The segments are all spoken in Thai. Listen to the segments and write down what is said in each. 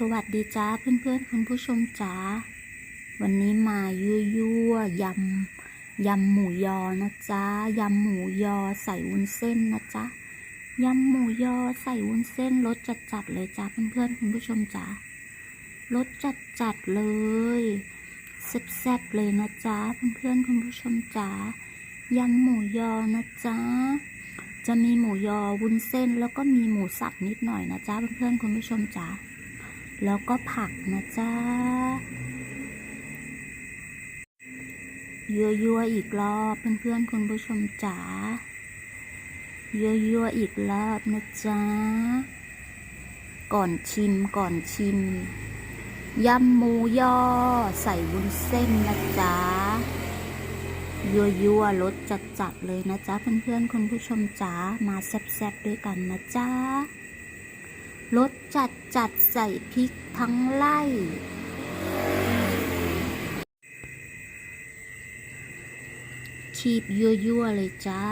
สวัสดีจ้าเพื่อนๆคุณผู้ชมจ้าวันนี้มายั่วยั่วยำยำหมูยอนะจ๊ะยำหมูยอใส่วุ้นเส้นนะจ๊ะยำหมูยอใส่วุ้นเส้นรสจัดๆเลยจ้าเพื่อนๆคุณผู้ชมจ้ารสจัดๆเลยแซ่บๆเลยนะจ๊ะเพื่อนๆคุณผู้ชมจ้ายำหมูยอนะจ๊ะจะมีหมูยอวุ้นเส้นแล้วก็มีหมูสับนิดหน่อยนะจ๊ะเพื่อนๆคุณผู้ชมจ้า แล้วก็ผักนะจ๊ะยัวยัวๆอีกรอบเพื่อนๆคุณผู้ชมจ๋ายัวยัวๆอีกรอบนะจ๊ะก่อนชิมก่อนชิมยำหมูยอใส่วุ้นเส้นนะจ๊ะยัวยัวๆรสจัดๆเลยนะจ๊ะเพื่อนๆคุณผู้ชมจ๋ามาแซ่บๆด้วยกันนะจ๊ะ รสจัดจัดใส่พริกทั้งไล่คีบยั่วๆเลยจ้า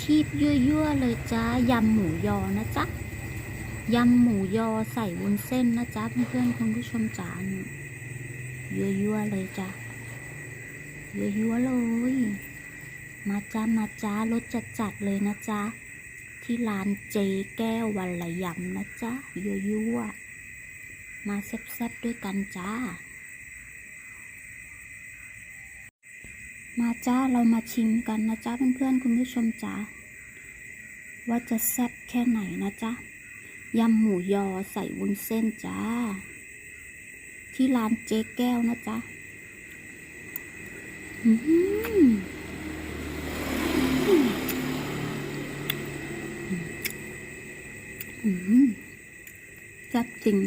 คีบยั่วๆเลยจ้ายำหมูยอนะจ๊ะยำหมูยอใส่วุ้นเส้นนะจ๊ะเพื่อนๆคุณผู้ชมจ๋านี่ยั่วๆเลยจ้ะยั่วๆเลย มาจ้ามาจ้ารสจัดๆเลยนะจ๊ะ ที่ร้านเจแก้ววันละยำนะจ๊ะยั่วยั่วมาแซ่บๆด้วยกันจ้า มาจ้าเรามาชิมกันนะจ๊ะเพื่อนๆคุณผู้ชมจ้าว่าจะแซ่บแค่ไหนนะจ๊ะยำหมูยอใส่วุ้นเส้นจ้า ที่ร้านเจ๊แก้วนะจ๊ะ อืม อืม แซ่บจริง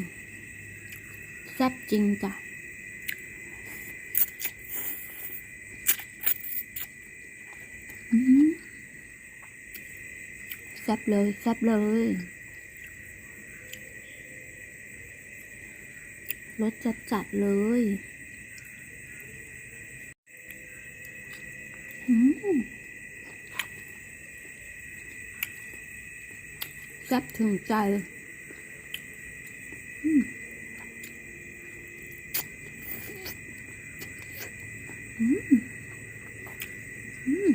แซ่บจริงจ้ะอืมแซ่บเลยแซ่บเลย รสจัดจัดเลย แซ่บถึงใจอืมอืมอืม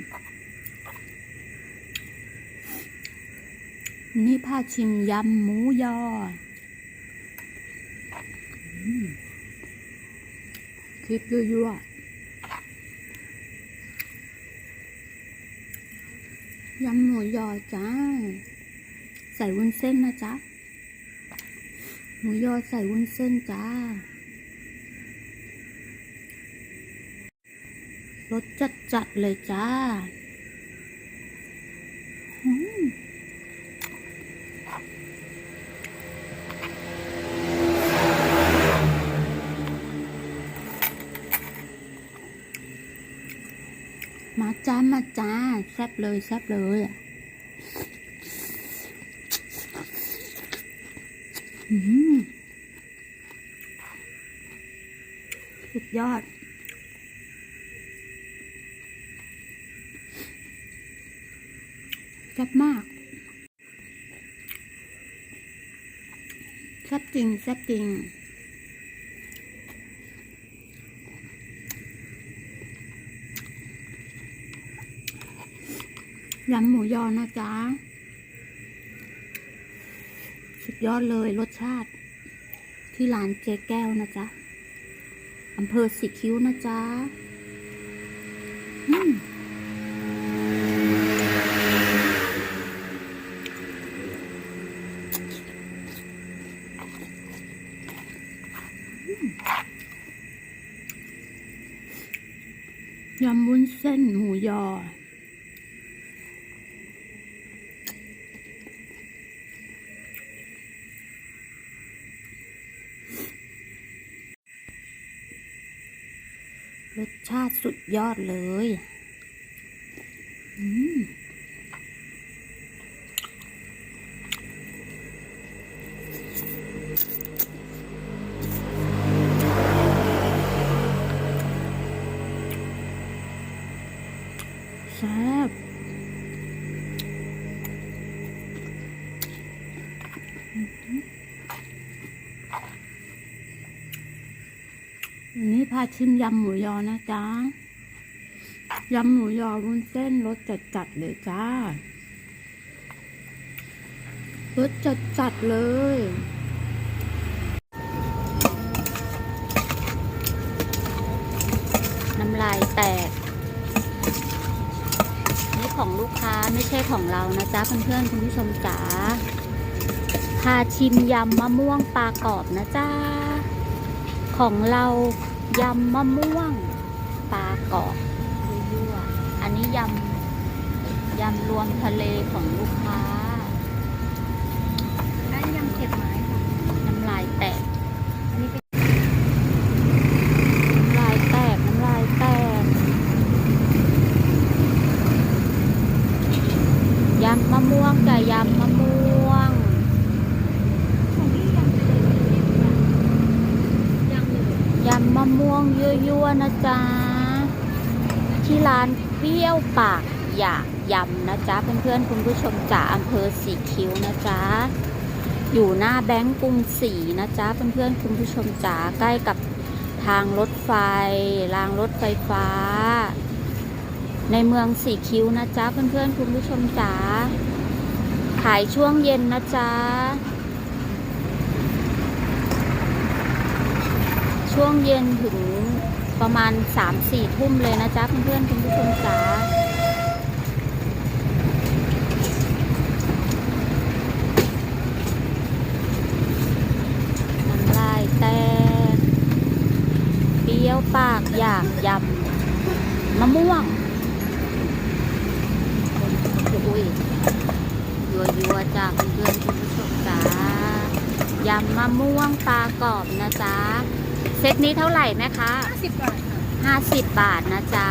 นี่พาชิมยำหมูยออืมคลิปยั่วๆยำหมูยอจ้า ส่วุ้นเส้นนะจ๊ะ หมูยอใส่วุ้นเส้นจ้ารสจัดจัดๆเลยจ้ามมาจ้ามาจ้าแซ่บเลยแซ่บเลยอะ อืมสุด ยอด แซ่บมาก แซ่บจริง แซ่บจริงยำหมูยอนะจ๊ะ สุดยอดเลยรสชาติ ที่ร้านเจ๊แก้วนะจ๊ะ อำเภอสิคิ้วนะจ๊ะยำวุ้นเส้นหมูยอ รสชาติสุดยอดเลย อืม พาชิมยำหมูยอนะจ๊ะ ยำหมูยอวุ้นเส้นรสจัดจัดเลยจ้ารสจัดจัดเลย น้ำลายแตก นี่ของลูกค้าไม่ใช่ของเรานะจ๊ะเพื่อนๆคุณผู้ชมจ๋าพาชิมยำมะม่วงปลากรอบนะจ๊ะของเรา ยำมะม่วงปลากรอบยั่วอันนี้ยำยำรวมทะเลของลูกค้า ได้ยำเจ็ดไม้ค่ะ น้ำลายแตก อันนี้เป็น น้ำลายแตก น้ำลายแตก ยำมะม่วงกับยำมะม่วง ของพี่ยำเลยยำเลย ยำมะม่วง นะจ๊ะ ที่ร้านเปรี้ยวปากอยากยำนะจ๊ะ เพื่อนๆคุณผู้ชมจ๋าอำเภอสีคิ้วนะจ๊ะ อยู่หน้าแบงก์กรุงศรีนะจ๊ะ เพื่อนๆคุณผู้ชมจ๋าใกล้กับทางรถไฟ รางรถไฟฟ้า ในเมืองสีคิ้วนะจ๊ะ เพื่อนๆคุณผู้ชมจ๋าขายช่วงเย็นนะจ๊ะช่วงเย็นถึง ประมาณ 3-4 ทุ่มเลยนะจ๊ะเพื่อนๆคุณผู้ชมจ๋าน้ำลายแตกเปี้ยวปากอยากยำมะม่วงอุ้ยยัวยัวจ้าเพื่อนคุณผู้ชมจ๋ายำมะม่วงปลากรอบนะจ๊ะ เซตนี้เท่าไหร่แม่คะห้าสิบบาทค่ะห้าสิบบาทนะจ๊ะ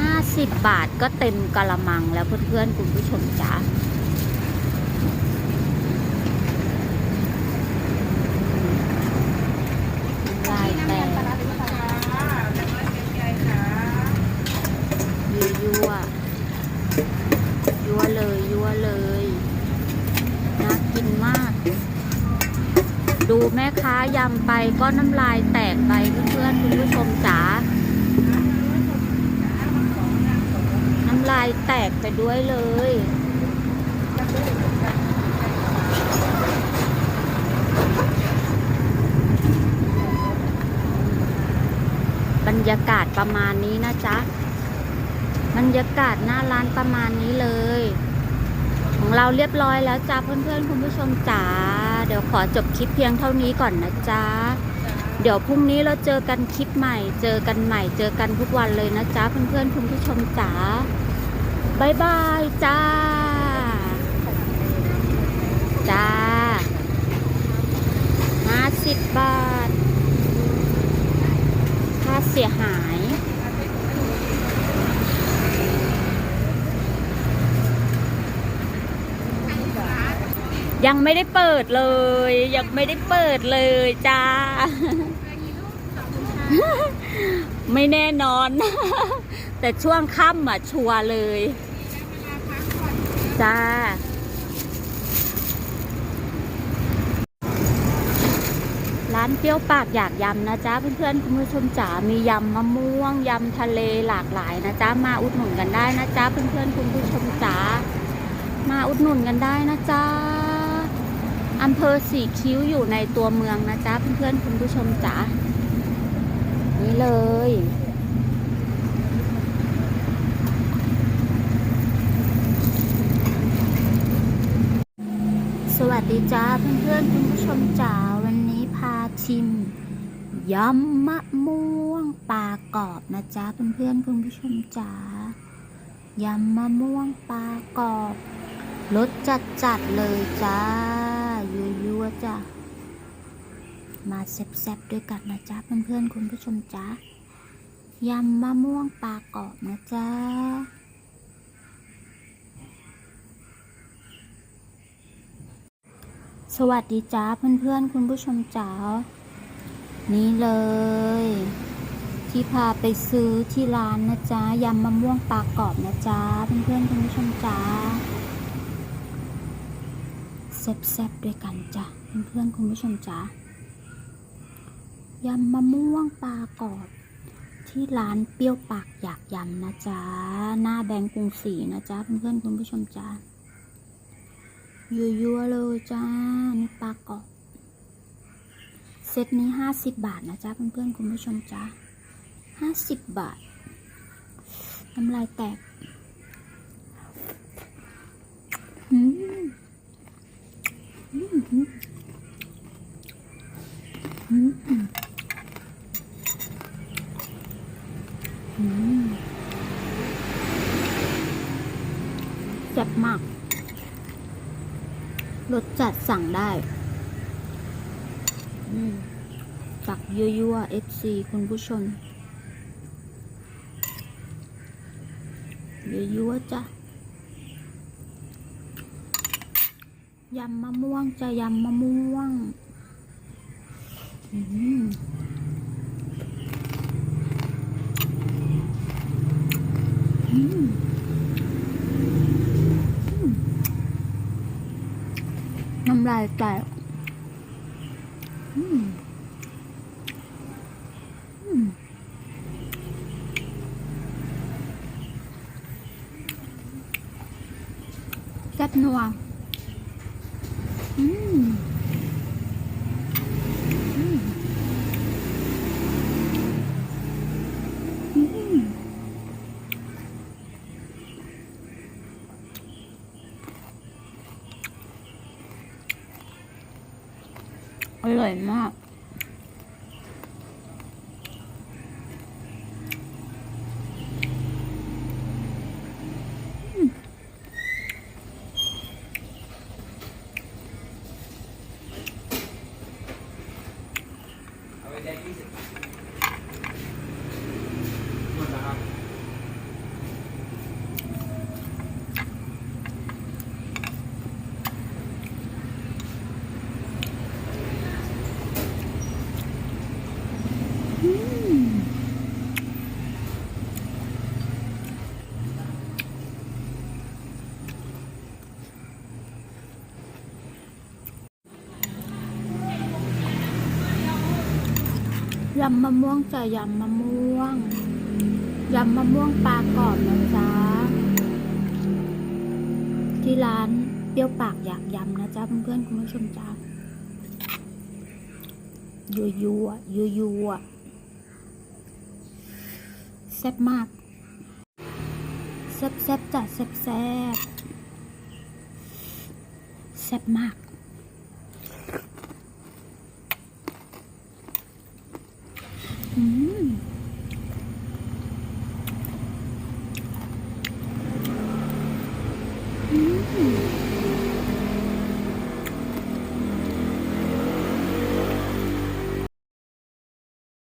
ห้าสิบบาทก็เต็มกะละมังแล้วเพื่อนๆคุณผู้ชมจ๋าลายแตก ปลาร้าเป็นปลาร้าแล้วก็เป็นไงคะ ยั่วยั่วยั่วเลยยั่วเลยน่ากินมาก ดูแม่ค้ายำไปก็น้ำลายแตกไปเพื่อนๆคุณผู้ชมจ๋าน้ำลายแตกไปด้วยเลยบรรยากาศประมาณนี้นะจ๊ะ บรรยากาศหน้าร้านประมาณนี้เลย ของเราเรียบร้อยแล้วจ้าเพื่อนๆ คุณผู้ชมจ๋า เดี๋ยวขอจบคลิปเพียงเท่านี้ก่อนนะจ๊ะ เดี๋ยวพรุ่งนี้เราเจอกันคลิปใหม่ เจอกันใหม่ เจอกันทุกวันเลยนะจ๊ะเพื่อนๆคุณผู้ชมจ๋าบายบายจ้า จ้าห้าสิบบาท ค่าเสียหาย ยังไม่ได้เปิดเลย ยังไม่ได้เปิดเลยจ้า ไม่แน่นอน แต่ช่วงค่ำอะชัวร์เลย จ้า ร้านเปรี้ยวปากอยากยำนะจ๊ะ เพื่อนๆคุณผู้ชมจ๋ามียำมะม่วงยำทะเลหลากหลายนะจ๊ะ มาอุดหนุนกันได้นะจ๊ะ เพื่อนๆคุณผู้ชมจ๋ามาอุดหนุนกันได้นะจ๊ะ อำเภอสีคิ้วอยู่ในตัวเมืองนะจ๊ะเพื่อนๆคุณผู้ชมจ๋านี่เลย สวัสดีจ้าเพื่อนๆคุณผู้ชมจ๋าวันนี้พาชิมยำมะม่วงปลากรอบนะจ๊ะเพื่อนๆคุณผู้ชมจ๋ายำมะม่วงปลากรอบรสจัดจัดๆเลยจ้า จ้ะ มาแซ่บๆด้วยกันนะจ๊ะเพื่อนๆคุณผู้ชมจ๋ายำมะม่วงปลากรอบนะจ๊ะสวัสดีจ้าเพื่อนๆ คุณผู้ชมจ๋านี่เลย ที่พาไปซื้อที่ร้านนะจ๊ะยำมะม่วงปลากรอบนะจ๊ะเพื่อนๆ คุณผู้ชมจ๋า แซ่บๆด้วยกันจ้ะเพื่อนๆคุณผู้ชมจ๋ายำมะม่วงปลากรอบที่ร้านเปรี้ยวปากอยากยำนะจ๊ะ หน้าแบงก์กรุงศรีนะจ๊ะ เพื่อนๆคุณผู้ชมจ้ายั่วๆเลยจ้า นี่ปลากรอบเซตนี้ห้าสิบบาทนะจ๊ะ เพื่อนๆคุณผู้ชมจ้าห้าสิบบาทน้ำลายแตก อืมอืมอืมอืมอืมแซ่บมาก ร สั่งได้ตักยั่วๆ FC คุณผู้ชมยั่วๆจ้ะยำมะม่วงจะยำมะม่วงอืมอืมอืม น้ำลายแตกอืมอืมแซ่บนัว อืมอืมอืมอ ร่อยมาก เอาไปได้ยี่สิบบาทหมดแล้วครับ อืม ยำมะม่วงจะยำมะม่วง ยำมะม่วงปลากรอบนะจ๊ะ ที่ร้านเปรี้ยวปากอยากยำนะจ๊ะเพื่อนๆคุณผู้ชมจ้ายัวยัวยัวยัวแซ่บมากแซ่บแซ่บจ้ะแซ่บแซ่บแซ่บมาก 嗯。